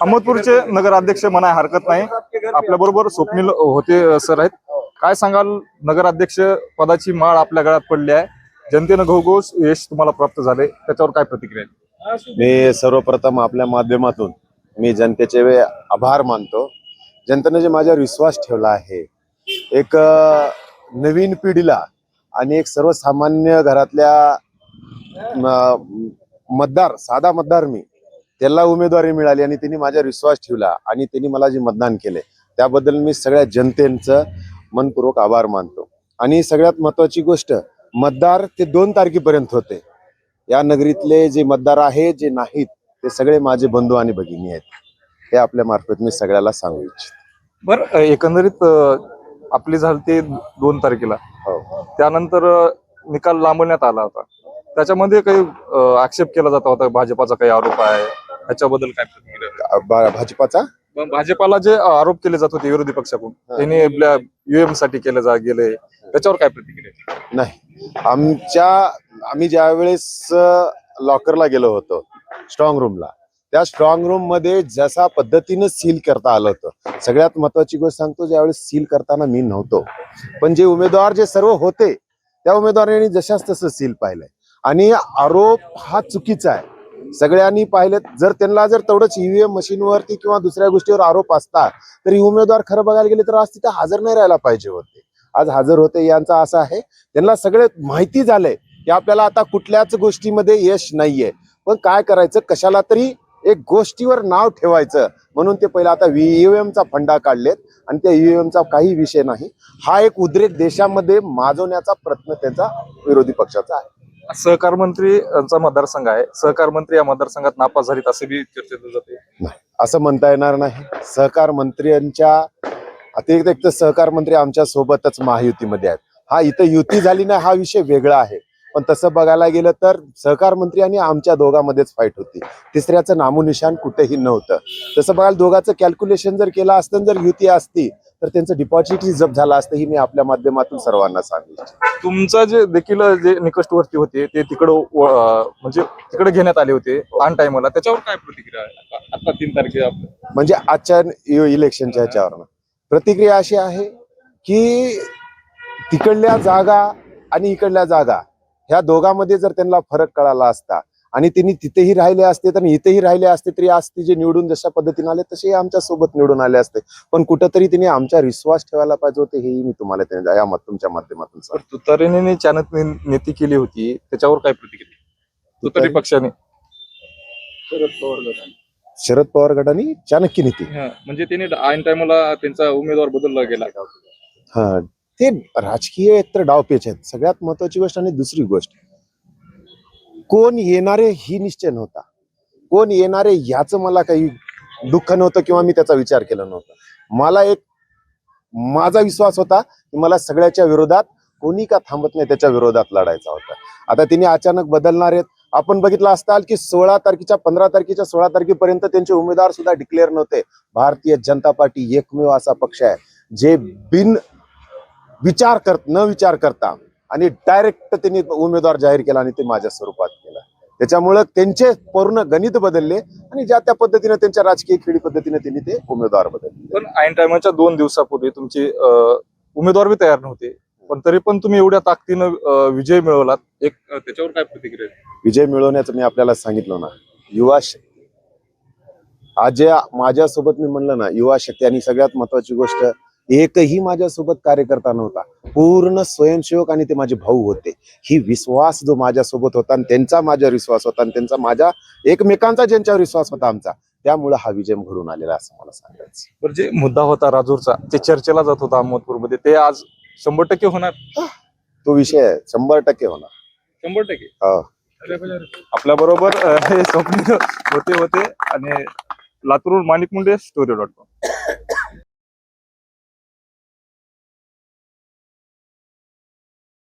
अहमदपूरचे नगराध्यक्ष म्हणाय हरकत नाही. आपल्या बरोबर स्वप्नील होते सर आहेत. काय सांगाल? नगराध्यक्ष पदाची माळ आपल्या गळ्यात पडली आहे. जनतेनं घोघोष यश तुम्हाला प्राप्त झाले. त्याच्यावर काय प्रतिक्रिया आहे? मी सर्वप्रथम आपल्या माध्यमातून मी जनतेचे वे- आभार मानतो. जनतेने जे माझ्यावर विश्वास ठेवला आहे एक नवीन पिढीला आणि एक सर्वसामान्य घरातल्या मतदार साधा मतदार मी. त्याला उमेदवारी मिळाली आणि त्यांनी माझ्यावर विश्वास ठेवला आणि त्यांनी मला जे मतदान केले त्याबद्दल मी सगळ्या जनतेचं मनपूर्वक आभार मानतो. आणि सगळ्यात महत्वाची गोष्ट मतदार ते दोन तारखेपर्यंत होते. या नगरीतले जे मतदार आहेत जे नाहीत ते सगळे माझे बंधू आणि भगिनी आहेत. हे आपल्या मार्फत मी सगळ्याला सांगू इच्छितो. बरं एकंदरीत आपली झाली ते दोन तारखेला. हो. त्यानंतर निकाल लांबवण्यात आला होता. त्याच्यामध्ये काही आक्षेप केला जात होता भाजपाचा काही आरोप आहे. त्याच्याबद्दल काय प्रतिक्रिया? भा- भाजपाचा? मग भाजपाला जे आरोप केले जात होते विरोधी पक्षाकडून. त्यांनी आपल्या युएमसाठी केले जा गेले. त्याच्यावर काय प्रतिक्रिया? नाही. आमच्या आम्ही ज्या वेळेस लॉकरला गेलो होतो स्ट्रॉंग रूमला त्या स्ट्रॉंग रूममध्ये जशा पद्धतीनं सील करता आलं होतं. सगळ्यात महत्वाची गोष्ट सांगतो ज्यावेळेस सील करताना मी नव्हतो. पण जे उमेदवार जे सर्व होते त्या उमेदवारांनी जशाच तसं सील पाहिलंय. आणि आरोप हा चुकीचा आहे. सगळ्यांनी पाहिलं जर त्यांना जर तेवढंच ईव्हीएम मशीनवरती किंवा दुसऱ्या गोष्टीवर आरोप असता तर उमेदवार खरं बघायला गेले तर आज तिथे हजर नाही राहायला पाहिजे होते. आज हजर होते यांचा असं आहे. त्यांना सगळे माहिती झालंय की आपल्याला आता कुठल्याच गोष्टीमध्ये यश नाहीये. पण काय करायचं? कशाला तरी एक गोष्टीवर नाव ठेवायचं. म्हणून ते पहिला आता ईव्हीएम चा फंडा काढलेत आणि त्या ईव्हीएमचा काही विषय नाही. हा एक उद्रेक देशामध्ये माजवण्याचा प्रयत्न त्यांचा विरोधी पक्षाचा आहे. सहकार मंत्री यांचा मतदारसंघ आहे. सहकार मंत्री या मतदारसंघात नापास झालीत असे बी चर्चेत जाते. असं म्हणता येणार नाही. सहकार मंत्र्यांच्या अतिरिक्त एक तर सहकार मंत्री आमच्या सोबतच महायुतीमध्ये आहेत. हा इथं युती झाली नाही हा विषय वेगळा आहे. पण तसं बघायला गेलं तर सहकार मंत्री आणि आमच्या दोघांमध्येच फाईट होती. तिसऱ्याचं नामोनिशान कुठेही नव्हतं. तसं बघायला दोघांचं कॅल्क्युलेशन जर केलं असतं जर युती असती तर त्यांचं डिपॉझिटही जप झालं असतं ही मी आपल्या माध्यमातून सर्वांना सांगितलं तुमचं जे देखील जे निकषवर्ती होते ते तिकडं म्हणजे तिकडे घेण्यात आले होते ऑन टाइमला त्याच्यावर काय प्रतिक्रिया आता- तीन तारखे आपलं. म्हणजे आजच्या इलेक्शनच्या ह्याच्यावर प्रतिक्रिया अशी आहे की तिकडल्या जागा आणि इकडल्या जागा ह्या दोघांमध्ये जर त्यांना फरक कळाला असता आणि त्यांनी तिथेही राहिले असते तर इथेही राहिले असते तरी आज ते जे निवडून जशा पद्धतीने आले तसे आमच्यासोबत निवडून आले असते. पण कुठंतरी त्यांनी आमच्यावर विश्वास ठेवायला पाहिजे होते हेही मी तुम्हाला त्या- या मत- तुमच्या माध्यमातून सांगतो. तुतारीने चाणक नेती केली होती त्याच्यावर काय प्रतिक्रिया? तुतारी तुतारी- पक्षाने. शरद पवार गटाने. चाणक्य नीती. म्हणजे त्यांनी ऐन टायमाला त्यांचा उमेदवार बदलला गेला. हा ते राजकीय एकतर डावपेच आहेत. सगळ्यात महत्वाची गोष्ट आणि दुसरी गोष्ट कोण येणारे ही निश्चय नव्हता. कोण येणारे याचं मला काही दुःख नव्हतं किंवा मी त्याचा विचार केला नव्हता. मला एक माझा विश्वास होता की मला सगळ्याच्या विरोधात कोणी का थांबत नाही त्याच्या विरोधात लढायचा होता. आता तिने अचानक बदलणार आहेत. आपण बघितलं असताल की सोळा तारखेच्या पंधरा तारखेच्या सोळा तारखेपर्यंत त्यांचे उमेदवार सुद्धा डिक्लेअर नव्हते. भारतीय जनता पार्टी एकमेव असा पक्ष आहे. जे बिन विचार कर न विचार करता आणि डायरेक्ट त्यांनी उमेदवार जाहीर केला आणि ते माझ्या स्वरूपात केला. त्याच्यामुळं त्यांचे पूर्ण गणित बदलले आणि ज्या त्या पद्धतीने त्यांच्या राजकीय खेळी पद्धतीने त्यांनी ते उमेदवार बदलले. पण ऐन टायमाच्या दोन दिवसापूर्वी तुमचे उमेदवार बी तयार नव्हते पण तरी पण तुम्ही एवढ्या ताकदीनं विजय मिळवलात. एक त्याच्यावर काय प्रतिक्रिया? विजय मिळवण्याचं मी आपल्याला सांगितलं ना युवा आज माझ्यासोबत मी म्हणलं ना युवा शक्ती आणि सगळ्यात महत्वाची गोष्ट एकही माझ्यासोबत कार्यकर्ता नव्हता. पूर्ण स्वयंसेवक आणि ते माझे भाऊ होते. ही विश्वास जो माझ्यासोबत होता आणि त्यांचा माझ्यावर विश्वास होता आणि त्यांचा माझ्या एकमेकांचा ज्यांच्यावर विश्वास होता आमचा त्यामुळे हा विजय घडून आलेला असं मला सांगायचं बरं जे मुद्दा होता राजूरचा ते चर्चेला जात होता अहमदपूरमध्ये ते आज शंभर टक्के होणार? तो विषय शंभर टक्के होणार. शंभर टक्के? हो. आपल्या बरोबर हे स्वप्न होते होते आणि Latur Manik Munde story dot com